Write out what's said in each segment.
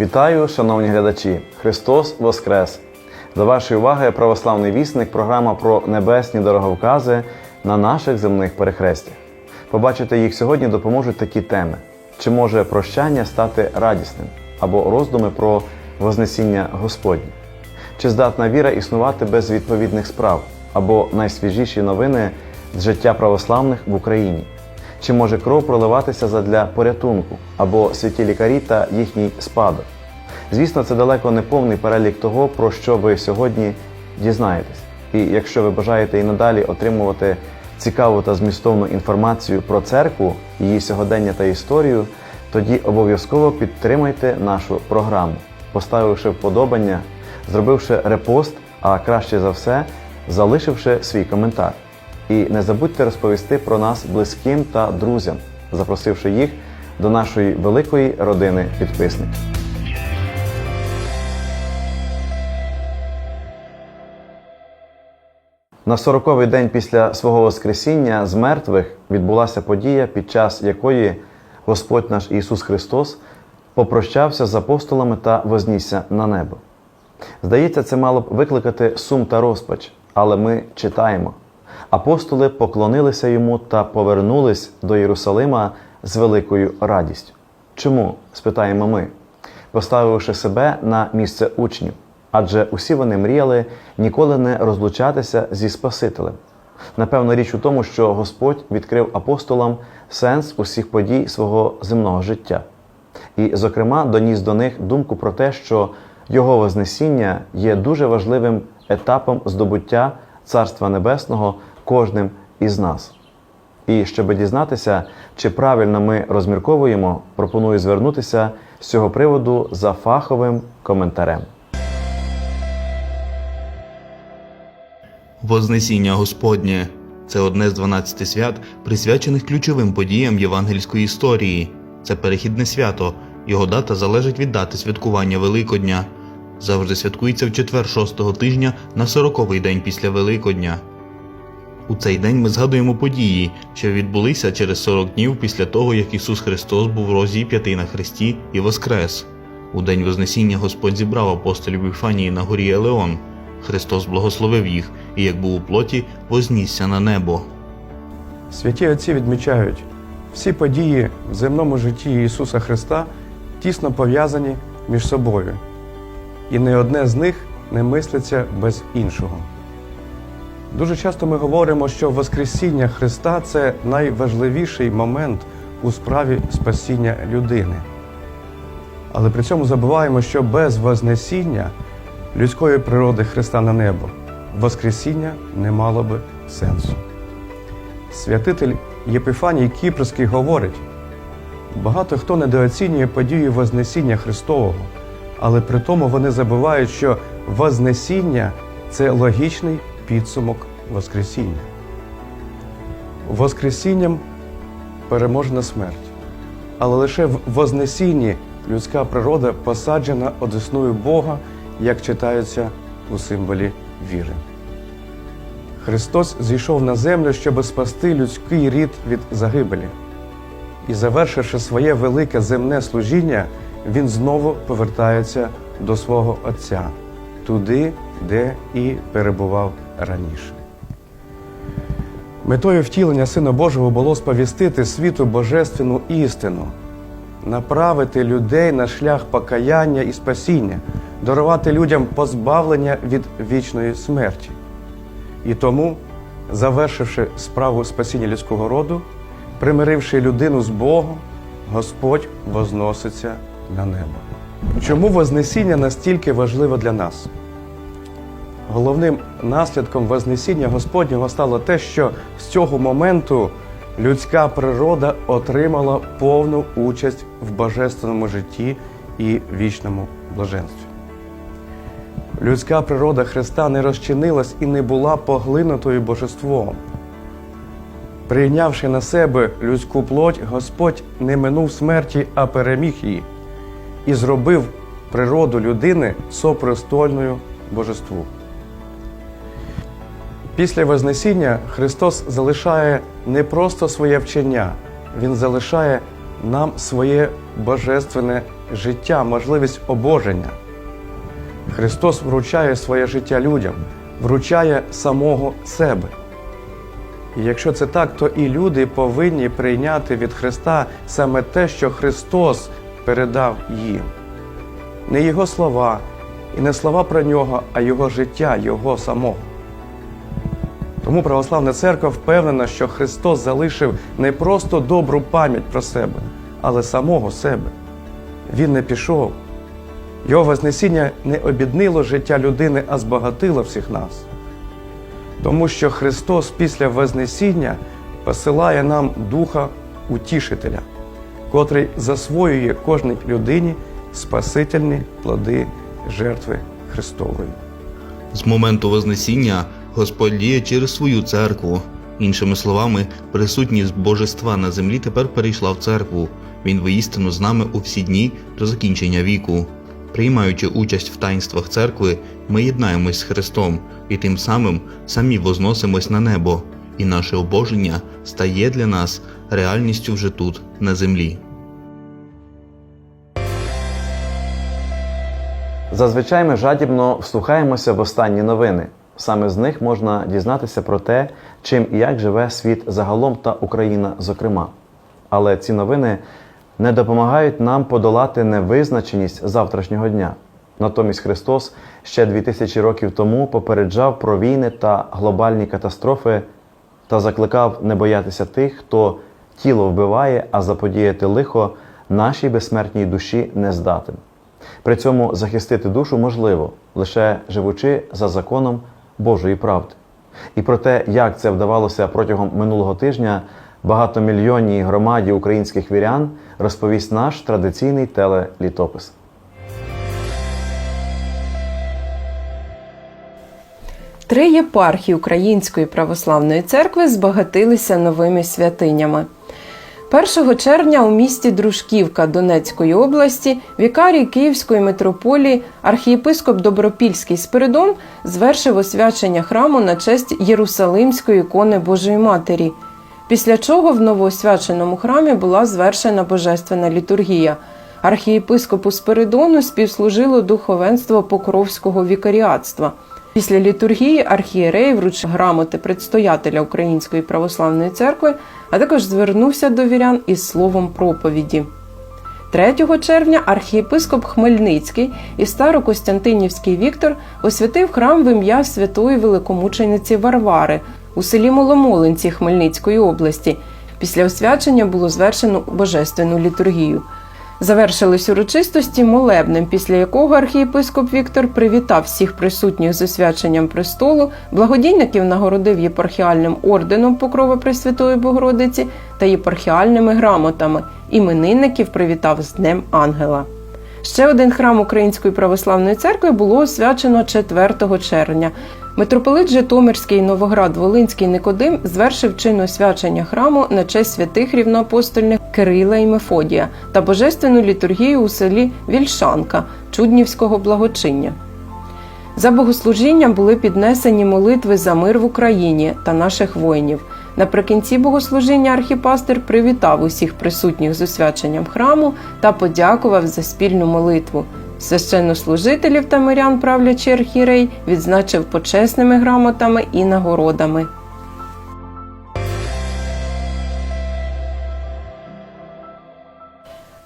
Вітаю, шановні глядачі! Христос Воскрес! До вашої уваги православний вісник, програма про небесні дороговкази на наших земних перехрестях. Побачити їх сьогодні допоможуть такі теми: чи може прощання стати радісним, або роздуми про Вознесіння Господнє, чи здатна віра існувати без відповідних справ, або найсвіжіші новини з життя православних в Україні. Чи може кров проливатися задля порятунку або святі лікарі та їхній спадок? Звісно, це далеко не повний перелік того, про що ви сьогодні дізнаєтесь. І якщо ви бажаєте і надалі отримувати цікаву та змістовну інформацію про церкву, її сьогодення та історію, тоді обов'язково підтримайте нашу програму, поставивши вподобання, зробивши репост, а краще за все, залишивши свій коментар. І не забудьте розповісти про нас близьким та друзям, запросивши їх до нашої великої родини підписників. На сороковий день після свого Воскресіння з мертвих відбулася подія, під час якої Господь наш Ісус Христос попрощався з апостолами та вознісся на небо. Здається, це мало б викликати сум та розпач, але ми читаємо. Апостоли поклонилися йому та повернулись до Єрусалима з великою радістю. Чому? спитаємо ми, поставивши себе на місце учнів, адже усі вони мріяли ніколи не розлучатися зі Спасителем. Напевно, річ у тому, що Господь відкрив апостолам сенс усіх подій свого земного життя, і, зокрема, доніс до них думку про те, що Його Вознесіння є дуже важливим етапом здобуття Царства Небесного кожним із нас. І щоб дізнатися, чи правильно ми розмірковуємо, пропоную звернутися з цього приводу за фаховим коментарем. Вознесіння Господнє це одне з 12 свят, присвячених ключовим подіям євангельської історії. Це перехідне свято. Його дата залежить від дати святкування Великодня. Завжди святкується в четвер шостого тижня на сороковий день після Великодня. У цей день ми згадуємо події, що відбулися через 40 днів після того, як Ісус Христос був розіп'ятий на хресті і воскрес. У день Вознесіння Господь зібрав апостолів Віфанії на горі Елеон. Христос благословив їх і, як був у плоті, вознісся на небо. Святі отці відмічають, всі події в земному житті Ісуса Христа тісно пов'язані між собою, і не одне з них не мислиться без іншого. Дуже часто ми говоримо, що Воскресіння Христа це найважливіший момент у справі спасіння людини. Але при цьому забуваємо, що без Вознесіння людської природи Христа на небо Воскресіння не мало би сенсу. Святитель Єпифаній Кіпрський говорить: багато хто недооцінює подію Вознесіння Христового, але при тому вони забувають, що Вознесіння це логічний підсумок Воскресіння. Воскресінням переможена смерть, але лише в Вознесінні людська природа посаджена одесною Бога, як читається у символі віри. Христос зійшов на землю, щоб спасти людський рід від загибелі. І, завершивши своє велике земне служіння, Він знову повертається до свого Отця, туди, де і перебував раніше. Метою втілення Сина Божого було сповістити світу божественну істину, направити людей на шлях покаяння і спасіння, дарувати людям позбавлення від вічної смерті. І тому, завершивши справу спасіння людського роду, примиривши людину з Богом, Господь возноситься на небо. Чому Вознесіння настільки важливе для нас? Головним наслідком Вознесіння Господнього стало те, що з цього моменту людська природа отримала повну участь в божественному житті і вічному блаженстві. Людська природа Христа не розчинилась і не була поглинутою божеством. Прийнявши на себе людську плоть, Господь не минув смерті, а переміг її і зробив природу людини сопрестольною божеству. Після Вознесіння Христос залишає не просто своє вчення, Він залишає нам своє божественне життя, можливість обоження. Христос вручає своє життя людям, вручає самого себе. І якщо це так, то і люди повинні прийняти від Христа саме те, що Христос передав їм. Не Його слова і не слова про нього, а Його життя, Його самого. Тому православна церква впевнена, що Христос залишив не просто добру пам'ять про себе, але самого себе. Він не пішов. Його Вознесіння не обіднило життя людини, а збагатило всіх нас. Тому що Христос після Вознесіння посилає нам Духа Утішителя, котрий засвоює кожній людині спасительні плоди жертви Христової. З моменту Вознесіння Господь діє через свою церкву. Іншими словами, присутність божества на землі тепер перейшла в церкву. Він воістину з нами у всі дні до закінчення віку. Приймаючи участь в таїнствах церкви, ми єднаємось з Христом і тим самим самі возносимось на небо, і наше обоження стає для нас реальністю вже тут, на землі. Зазвичай ми жадібно вслухаємося в останні новини. Саме з них можна дізнатися про те, чим і як живе світ загалом та Україна, зокрема. Але ці новини не допомагають нам подолати невизначеність завтрашнього дня. Натомість Христос ще 2000 років тому попереджав про війни та глобальні катастрофи та закликав не боятися тих, хто тіло вбиває, а заподіяти лихо нашій безсмертній душі не здатен. При цьому захистити душу можливо, лише живучи за законом Божої правди. І про те, як це вдавалося протягом минулого тижня багатомільйонній громаді українських вірян, розповість наш традиційний телелітопис. Три єпархії Української православної церкви збагатилися новими святинями. 1 червня у місті Дружківка Донецької області вікарій Київської митрополії архієпископ Добропільський Спиридон звершив освячення храму на честь Єрусалимської ікони Божої Матері. Після чого в новоосвяченому храмі була звершена божественна літургія. Архієпископу Спиридону співслужило духовенство Покровського вікаріатства. Після літургії архієрей вручив грамоти предстоятеля Української православної церкви, а також звернувся до вірян із словом проповіді. 3 червня архієпископ Хмельницький і старокостянтинівський Віктор освятив храм в ім'я святої великомучениці Варвари у селі Моломолинці Хмельницької області. Після освячення було звершено божественну літургію. Завершились урочистості молебнем, після якого архієпископ Віктор привітав всіх присутніх з освяченням престолу, благодійників нагородив єпархіальним орденом Покрова Пресвятої Богородиці та єпархіальними грамотами. Іменинників привітав з Днем Ангела. Ще один храм Української православної церкви було освячено 4 червня. Митрополит Житомирський Новоград Волинський Никодим звершив чин освячення храму на честь святих рівноапостольних Кирила і Мефодія та божественну літургію у селі Вільшанка Чуднівського благочиння. За богослужінням були піднесені молитви за мир в Україні та наших воїнів. Наприкінці богослужіння архіпастир привітав усіх присутніх з освяченням храму та подякував за спільну молитву. Священнослужителів та мирян правлячий архірей відзначив почесними грамотами і нагородами.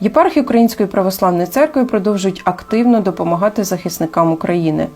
Єпархії Української православної церкви продовжують активно допомагати захисникам України.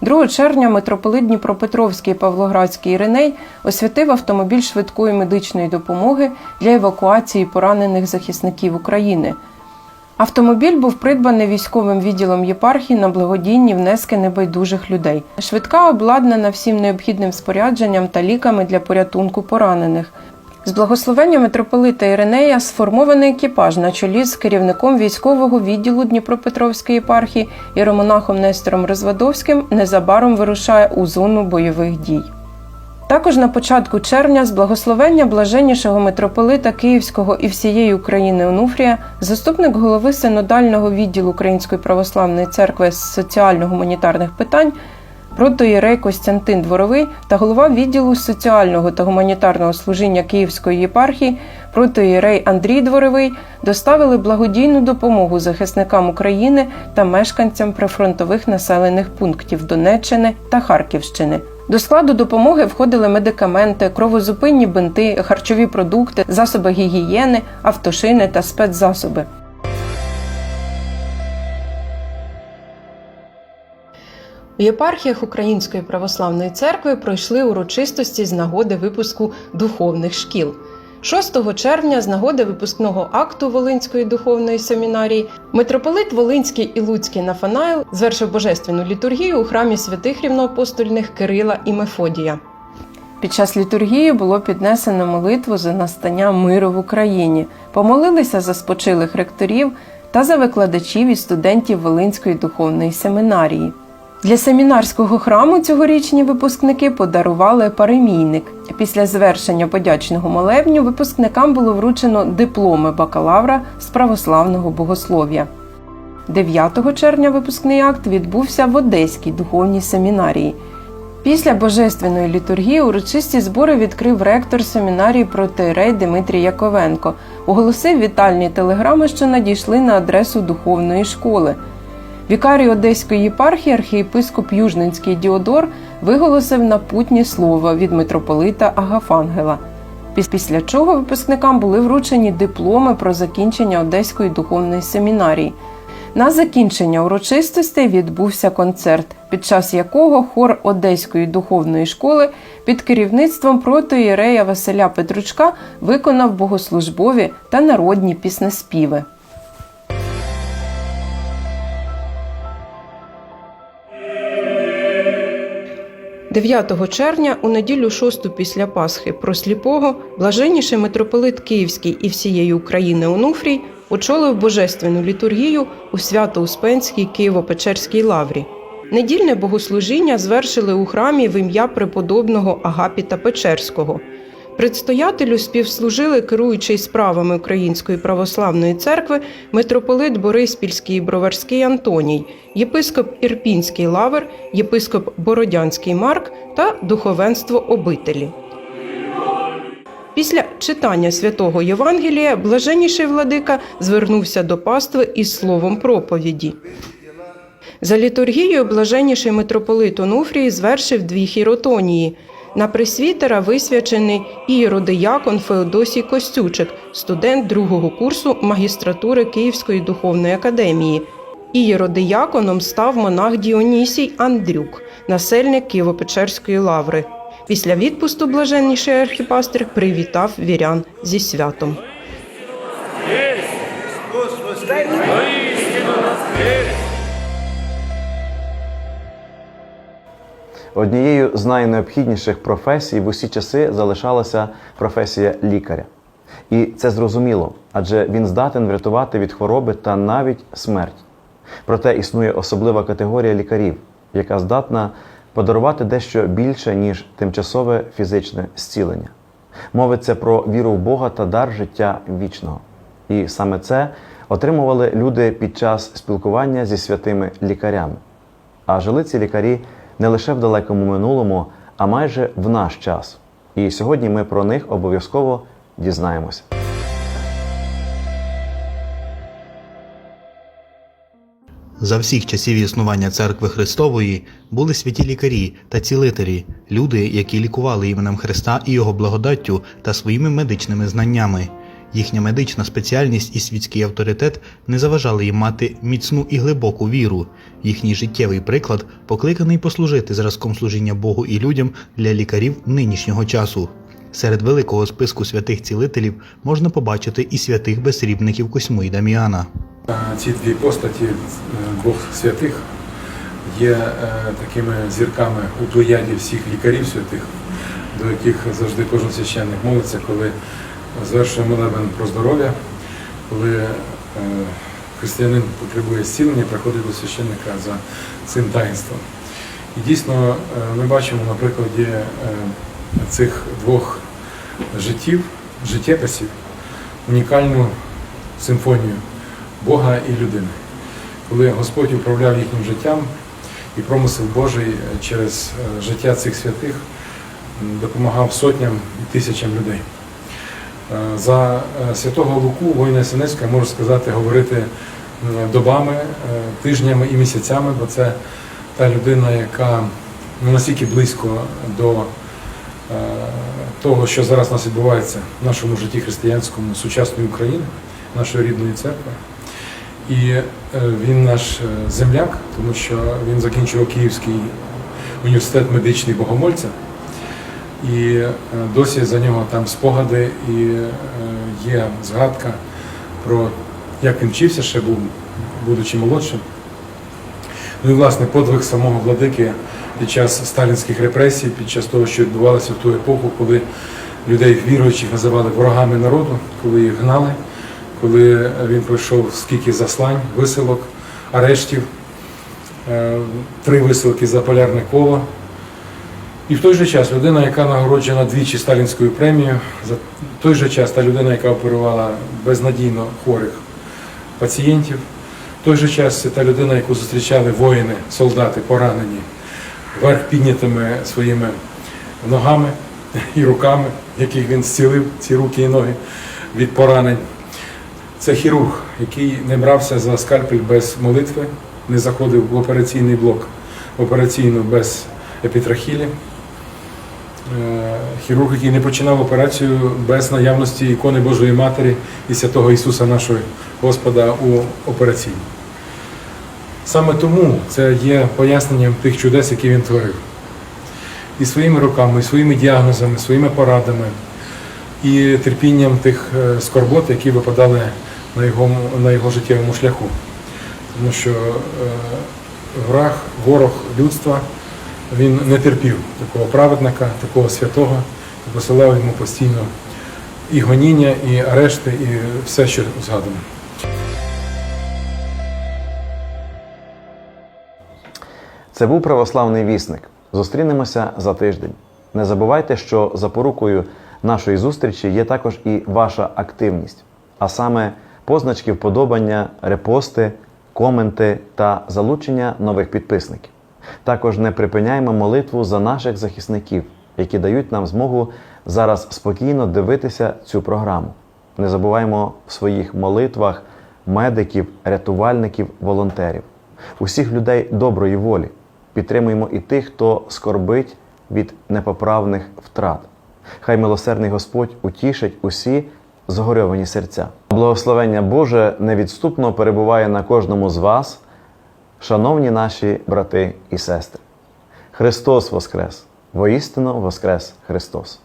2 червня митрополит Дніпропетровський Павлоградський Іриней освятив автомобіль швидкої медичної допомоги для евакуації поранених захисників України. Автомобіль був придбаний військовим відділом єпархії на благодійні внески небайдужих людей. Швидка обладнана всім необхідним спорядженням та ліками для порятунку поранених. З благословення митрополита Іринея сформований екіпаж на чолі з керівником військового відділу Дніпропетровської єпархії іеромонахом Нестором Розвадовським незабаром вирушає у зону бойових дій. Також на початку червня з благословення блаженнішого митрополита Київського і всієї України Онуфрія, заступник голови синодального відділу Української православної церкви з соціально-гуманітарних питань, протоїрей Костянтин Дворовий та голова відділу соціального та гуманітарного служіння Київської єпархії протоїрей Андрій Дворовий доставили благодійну допомогу захисникам України та мешканцям прифронтових населених пунктів Донеччини та Харківщини. До складу допомоги входили медикаменти, кровозупинні бинти, харчові продукти, засоби гігієни, автошини та спецзасоби. У єпархіях Української православної церкви пройшли урочистості з нагоди випуску духовних шкіл. 6 червня, з нагоди випускного акту Волинської духовної семінарії, митрополит Волинський і Луцький Нафанаїл звершив божественну літургію у храмі святих рівноапостольних Кирила і Мефодія. Під час літургії було піднесено молитву за настання миру в Україні, помолилися за спочилих ректорів та за викладачів і студентів Волинської духовної семінарії. Для семінарського храму цьогорічні випускники подарували паремійник. Після завершення подячного молебню випускникам було вручено дипломи бакалавра з православного богослов'я. 9 червня випускний акт відбувся в Одеській духовній семінарії. Після божественної літургії урочисті збори відкрив ректор семінарії протоірей Дмитрій Яковенко. Оголосив вітальні телеграми, що надійшли на адресу духовної школи. Вікарій Одеської єпархії архієпископ Южненський Діодор виголосив напутнє слово від митрополита Агафангела. Після чого випускникам були вручені дипломи про закінчення Одеської духовної семінарії. На закінчення урочистостей відбувся концерт, під час якого хор Одеської духовної школи під керівництвом протоієрея Василя Петручка виконав богослужбові та народні піснеспіви. – 9 червня у неділю 6 після Пасхи про сліпого блаженніший митрополит Київський і всієї України Онуфрій очолив божественну літургію у Свято-Успенській Києво-Печерській лаврі. Недільне богослужіння звершили у храмі в ім'я преподобного Агапіта Печерського. Предстоятелю співслужили керуючий справами Української православної церкви митрополит Бориспільський і Броварський Антоній, єпископ Ірпінський Лавр, єпископ Бородянський Марк та духовенство обителі. Після читання святого Євангелія блаженніший владика звернувся до пастви із словом проповіді. За літургією блаженніший митрополит Онуфрій звершив дві хіротонії. На пресвітера висвячений ієродиякон Феодосій Костючик, студент другого курсу магістратури Київської духовної академії. Ієродияконом став монах Діонісій Андрюк, насельник Києво-Печерської лаври. Після відпусту блаженніший архіпастир привітав вірян зі святом. Однією з найнеобхідніших професій в усі часи залишалася професія лікаря. І це зрозуміло, адже він здатен врятувати від хвороби та навіть смерть. Проте існує особлива категорія лікарів, яка здатна подарувати дещо більше, ніж тимчасове фізичне зцілення. Мовиться про віру в Бога та дар життя вічного. І саме це отримували люди під час спілкування зі святими лікарями. А жили ці лікарі не лише в далекому минулому, а майже в наш час. І сьогодні ми про них обов'язково дізнаємося. За всіх часів існування церкви Христової були святі лікарі та цілителі, люди, які лікували іменем Христа і його благодаттю та своїми медичними знаннями. Їхня медична спеціальність і світський авторитет не заважали їм мати міцну і глибоку віру. Їхній життєвий приклад покликаний послужити зразком служіння Богу і людям для лікарів нинішнього часу. Серед великого списку святих цілителів можна побачити і святих безсрібників Косьму і Даміана. Е, Ці дві постаті е, двох святих є е, такими зірками у плеяді всіх лікарів святих, до яких завжди кожен священник молиться, коли звершує молебен про здоров'я, коли е, християнин потребує зцілення, приходить до священника за цим таїнством. І дійсно е, ми бачимо на прикладі е, цих двох життів, життєписів, унікальну симфонію Бога і людини. Коли Господь управляв їхнім життям і промисел Божий через життя цих святих допомагав сотням і тисячам людей. Е, За е, святого Луку воїна Синецька можу сказати, говорити добами, е, тижнями і місяцями, бо це та людина, яка ну, настільки близько до того, що зараз у нас відбувається в нашому житті християнському, сучасної України, нашої рідної церкви. І він наш земляк, тому що він закінчував Київський університет медичний богомольця. І е, досі за нього там спогади і е, є згадка про як він вчився ще був, будучи молодшим. Ну і власне подвиг самого владики під час сталінських репресій, під час того, що відбувалося в ту епоху, коли людей віруючих називали ворогами народу, коли їх гнали, коли він пройшов скільки заслань, висилок, арештів, е, три висилки за полярне коло. І в той же час людина, яка нагороджена двічі сталінською премією, за той же час та людина, яка оперувала безнадійно хворих пацієнтів, в той же час це та людина, яку зустрічали воїни, солдати, поранені, вверх піднятими своїми ногами і руками, яких він зцілив, ці руки і ноги від поранень. Це хірург, який не брався за скальпель без молитви, не заходив в операційний блок, в операційну без епітрахілі. Е, Хірург, який не починав операцію без наявності ікони Божої Матері і святого Ісуса нашого Господа у операційній. Саме тому це є поясненням тих чудес, які він творив. І своїми руками, і своїми діагнозами, своїми порадами, і терпінням тих е, скорбот, які випадали на його, на його життєвому шляху. Тому що е, враг, ворог людства, він не терпів такого праведника, такого святого, посилав йому постійно і гоніння, і арешти, і все, що згадано. Це був православний вісник. Зустрінемося за тиждень. Не забувайте, що запорукою нашої зустрічі є також і ваша активність, а саме позначки вподобання, репости, коменти та залучення нових підписників. Також не припиняємо молитву за наших захисників, які дають нам змогу зараз спокійно дивитися цю програму. Не забуваємо в своїх молитвах медиків, рятувальників, волонтерів, усіх людей доброї волі. Підтримуємо і тих, хто скорбить від непоправних втрат. Хай милосердний Господь утішить усі згорьовані серця. Благословення Боже невідступно перебуває на кожному з вас, шановні наші брати і сестри. Христос Воскрес! Воістину Воскрес Христос!